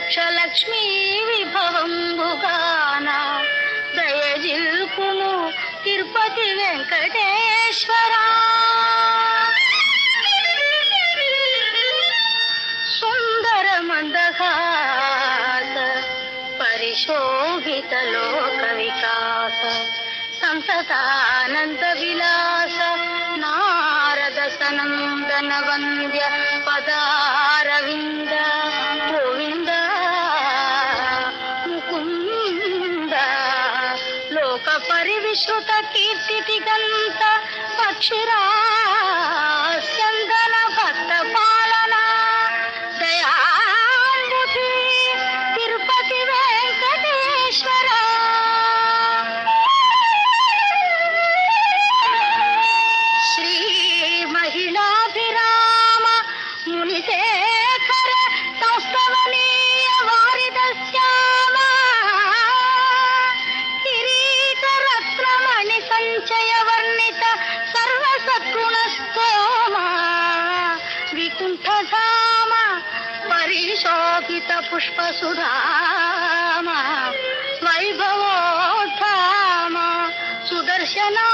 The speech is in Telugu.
మోక్షలక్ష్మీ విభవంబుగాన దయజిల్కును తిరుపతి వెంకటేశ్వర. సుందర మందహాస పరిశోభిత లోక వికాస సంతతానంద విలాస నారద సనందన వంద్య పదారవింద श्रुतकीर्तितिगन्त पक्षिरा शोभित पुष्प सुधाम वैभवोद्धाम सुदर्शना